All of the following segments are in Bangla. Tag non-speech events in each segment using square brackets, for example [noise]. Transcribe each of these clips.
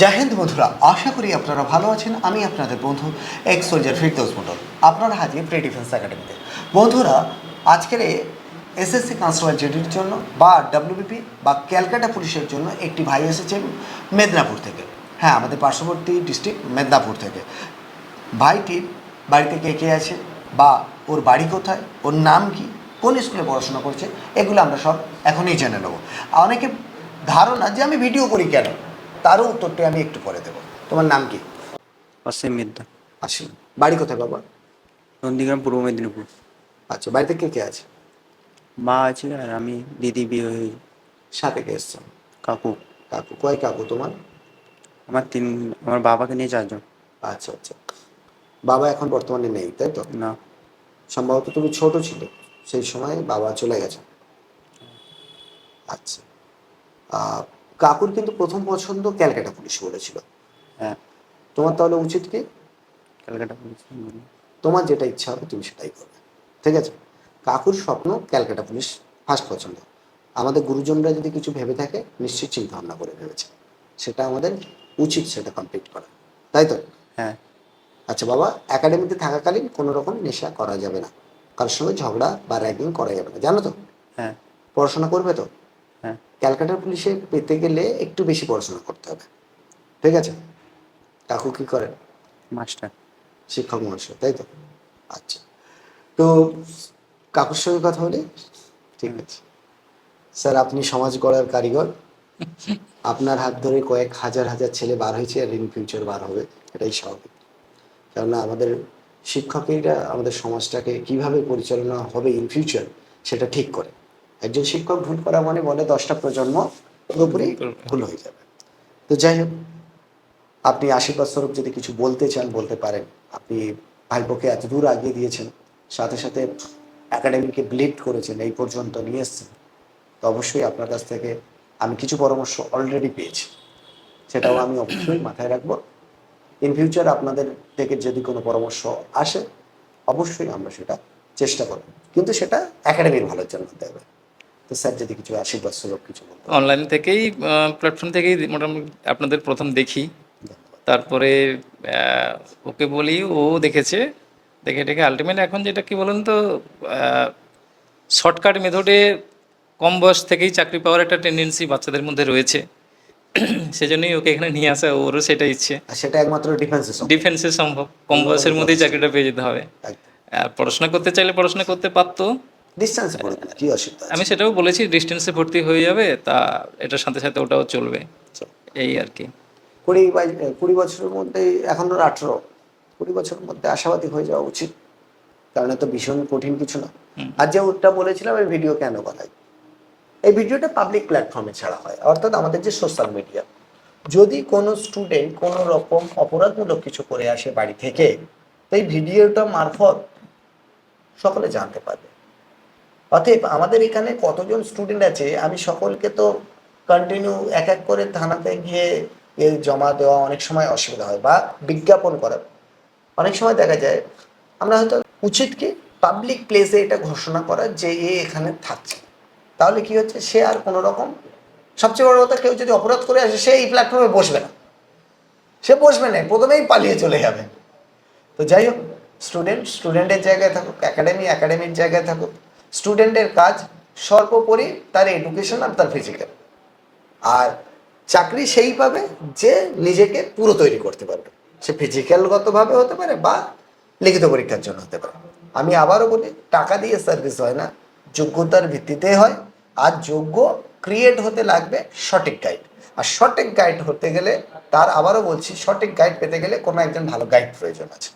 জয় হিন্দ বন্ধুরা, আশা করি আপনারা ভালো আছেন, আমি আপনাদের বন্ধু এক্স সোলজার ফিরদৌস মন্ডল আপনারা হাজির প্রি ডিফেন্স একাডেমিতে বন্ধুরা, আজকের এসএসসি কনস্টেবল জেডির জন্য বা ডাব্লিউবিপি বা ক্যালকাটা পুলিশের জন্য একটি ভাই এসেছে মেদিনীপুর থেকে। হ্যাঁ আমাদের পার্শ্ববর্তী ডিস্ট্রিক্ট মেদিনীপুর থেকে। ভাইটির বাড়িতে কে কে আছে বা ওর বাড়ি কোথায়, ওর নাম কি, কোন স্কুলে পড়াশোনা করছে, এগুলো আমরা সব এখনই জেনে নেব। অনেকে ধারণা যে আমি ভিডিও করি কেন? তারও উত্তরটি আমি একটু পরে দেবো। তোমার নাম কি? অসীম মিদ্যা আসি বাড়ি কোথায় বাবা? নন্দীগ্রাম পূর্ব মেদিনীপুর। আচ্ছা বাড়িতে কে কে আছে? মা আছে আর আমি দিদি বিয়ে হয়ে সাথে কে এসছো? কাকু। কাকু। কয় কাকু তোমার? আমার তিন আমার বাবাকে নিয়ে চারজন। আচ্ছা আচ্ছা। বাবা এখন বর্তমানে নেই তাই তো? না। সম্ভবত তুমি ছোট ছিলে। সেই সময় বাবা চলে গেছে। আচ্ছা। কাকুর কিন্তু প্রথম পছন্দ ক্যালকাটা পুলিশ বলেছিল। হ্যাঁ তোমার তাহলে উচিত কি? ক্যালকাটা পুলিশ তোমার যেটা ইচ্ছা হবে তুমি সেটাই করবে। ঠিক আছে? কাকুর স্বপ্ন ক্যালকাটা পুলিশ ফার্স্ট পছন্দ। আমাদের গুরুজনরা যদি কিছু ভেবে থাকে নিশ্চয়ই চিন্তা ভাবনা করে ভেবেছে। সেটা আমাদের উচিত সেটা কমপ্লিট করা। তাই তো? হ্যাঁ। আচ্ছা বাবা একাডেমিতে থাকাকালীন কোনো রকম নেশা করা যাবে না। কারোর সঙ্গে ঝগড়া বা র্যাগিং করা যাবে না। জানো তো? হ্যাঁ। পড়াশোনা করবে তো? ক্যালকাটা পুলিশে পেতে গেলে একটু বেশি পড়াশোনা করতে হবে। ঠিক আছে? কাকু কি করেন মাস্টার। শিক্ষক মহাশয় তাই তো? আচ্ছা। তো কাকুর সঙ্গে কথা বলি? ঠিক আছে। স্যার আপনি সমাজ গড়ার কারিগর। [laughs] আপনার হাত ধরে কয়েক হাজার হাজার ছেলে বার হয়েছে আর ইন ফিউচার বার হবে। এটাই স্বাভাবিক। কেননা আমাদের শিক্ষকেরা আমাদের সমাজটাকে কীভাবে পরিচালনা হবে ইন ফিউচার সেটা ঠিক করে। একজন শিক্ষক ভুল করা মানে বলে দশটা প্রজন্ম পুরোপুরি ভুল হয়ে যাবে। তো যাই হোক, আপনি আশীর্বাদ স্বরূপ যদি কিছু বলতে চান, বলতে পারেন। আপনি ভাইপোকে এত দূর আগিয়ে দিয়েছেন, সাথে সাথে একাডেমিকে ব্লিড করেছেন, এই পর্যন্ত নিয়ে এসছেন, তো অবশ্যই আপনার কাছ থেকে আমি কিছু পরামর্শ অলরেডি পেয়েছি। সেটাও আমি অবশ্যই মাথায় রাখব। ইন ফিউচার আপনাদের থেকে যদি কোনো পরামর্শ আসে, অবশ্যই আমরা সেটা চেষ্টা করব। কিন্তু সেটা একাডেমির ভালোর জন্য হতে হবে। তো স্যার যদি কিছু আশীর্বাদ স্বরূপ কিছু অনলাইন থেকেই প্ল্যাটফর্ম থেকেই মোটামুটি আপনাদের প্রথম দেখি। তারপরে ওকে বলি ও দেখেছে। দেখে দেখে আলটিমেট এখন যেটা কি বলুন তো শর্টকাট মেথডে কম বয়স থেকেই চাকরি পাওয়ার একটা টেন্ডেন্সি বাচ্চাদের মধ্যে রয়েছে। [clears throat] সেজন্যই ওকে এখানে নিয়ে আসা ওরও সেটা ইচ্ছে। সেটা একমাত্র ডিফেন্সে ডিফেন্সে সম্ভব। কম বয়সের মধ্যেই চাকরিটা পেয়ে যেতে হবে। আর পড়াশোনা করতে চাইলে পড়াশোনা করতে পারতো। ডিস্টেন্সে গেলে কি অসুবিধা আমি সেটাও বলেছি ডিস্টেন্সে ভর্তি হয়ে যাবে তা এটার সাথে সাথে ওটাও চলবে। চলো। এই আর কি। কুড়ি বাই- কুড়ি বছরের মধ্যে এখন ওর আঠেরো কুড়ি বছরের মধ্যে আশাবাদী হয়ে যাওয়া উচিত। কারণ এত ভীষণ কঠিন কিছু না। আর যে উত্তরটা বলেছিলাম এই ভিডিও কেন বানাই? এই ভিডিওটা পাবলিক প্ল্যাটফর্মে ছাড়া হয়। অর্থাৎ আমাদের যে সোশ্যাল মিডিয়া যদি কোনো স্টুডেন্ট কোনো রকম অপরাধমূলক কিছু করে আসে বাড়ি থেকে তো এই ভিডিওটা মারফত সকলে জানতে পারবে। অতএব আমাদের এখানে কতজন স্টুডেন্ট আছে, আমি সকলকে তো কন্টিনিউ এক এক করে থানাতে গিয়ে এ জমা দেওয়া অনেক সময় অসুবিধা হয় বা বিজ্ঞাপন করা। অনেক সময় দেখা যায় আমরা হয়তো উচিত কি পাবলিক প্লেসে এটা ঘোষণা করা যে এ এখানে থাকছে। তাহলে কি হচ্ছে? সে আর কোনো রকম সবচেয়ে বড় কথা কেউ যদি অপরাধ করে আসে, সে এই প্ল্যাটফর্মে বসবে না। সে বসবে না, প্রথমেই পালিয়ে চলে যাবে। তো যাই হোক স্টুডেন্ট স্টুডেন্টের জায়গায় থাকুক একাডেমি একাডেমির জায়গায় থাকুক স্টুডেন্টের কাজ সর্বোপরি তার এডুকেশন আর তার ফিজিক্যাল আর চাকরি সেই পাবে যে নিজেকে পুরো তৈরি করতে পারবে। সে ফিজিক্যালগতভাবে হতে পারে বা লিখিত পরীক্ষার জন্য হতে পারে। আমি আবারও বলি, টাকা দিয়ে সার্ভিস হয় না, যোগ্যতার ভিত্তিতে হয়। আর যোগ্য ক্রিয়েট হতে লাগবে সঠিক গাইড আর সঠিক গাইড হতে গেলে, তার আবারও বলছি, সঠিক গাইড পেতে গেলে কোনো একজন ভালো গাইড প্রয়োজন আছে।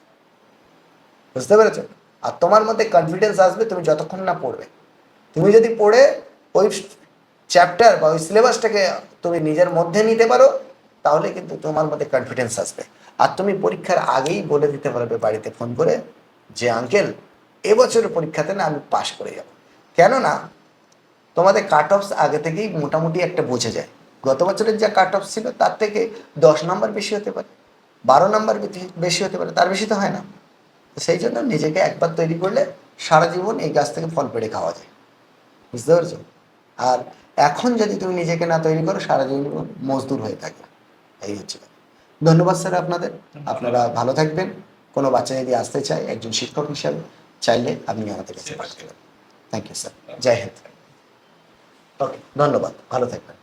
বুঝতে পেরেছ আর তোমার মধ্যে কনফিডেন্স আসবে তুমি যতক্ষণ না পড়বে। তুমি যদি পড়ে ওই চ্যাপ্টার বা ওই সিলেবাসটাকে তুমি নিজের মধ্যে নিতে পারো, তাহলে কিন্তু তোমার মধ্যে কনফিডেন্স আসবে। আর তুমি পরীক্ষার আগেই বলে দিতে পারবে বাড়িতে ফোন করে যে, আঙ্কেল, এবছরের পরীক্ষাতে না আমি পাশ করে যাব। কেননা তোমাদের কাট অফস আগে থেকেই মোটামুটি একটা বোঝা যায়। গত বছরের যা কাট অফ ছিল তার থেকে দশ নাম্বার বেশি হতে পারে, বারো নাম্বার বেশি হতে পারে, তার বেশি তো হয় না। সেই জন্য নিজেকে একবার তৈরি করলে সারা জীবন এই গাছ থেকে ফল পেড়ে খাওয়া যায়। বুঝতে পারছ? আর এখন যদি তুমি নিজেকে না তৈরি করো সারা জীবন মজদুর হয়ে থাকে এই হচ্ছে ধন্যবাদ স্যার আপনাদের। আপনারা ভালো থাকবেন। কোনো বাচ্চা যদি আসতে চায় একজন শিক্ষক হিসাবে চাইলে আপনি আমাদের কাছে পাঠাতে পারেন thank you sir Jai Hind. Okay ধন্যবাদ। ভালো থাকবেন।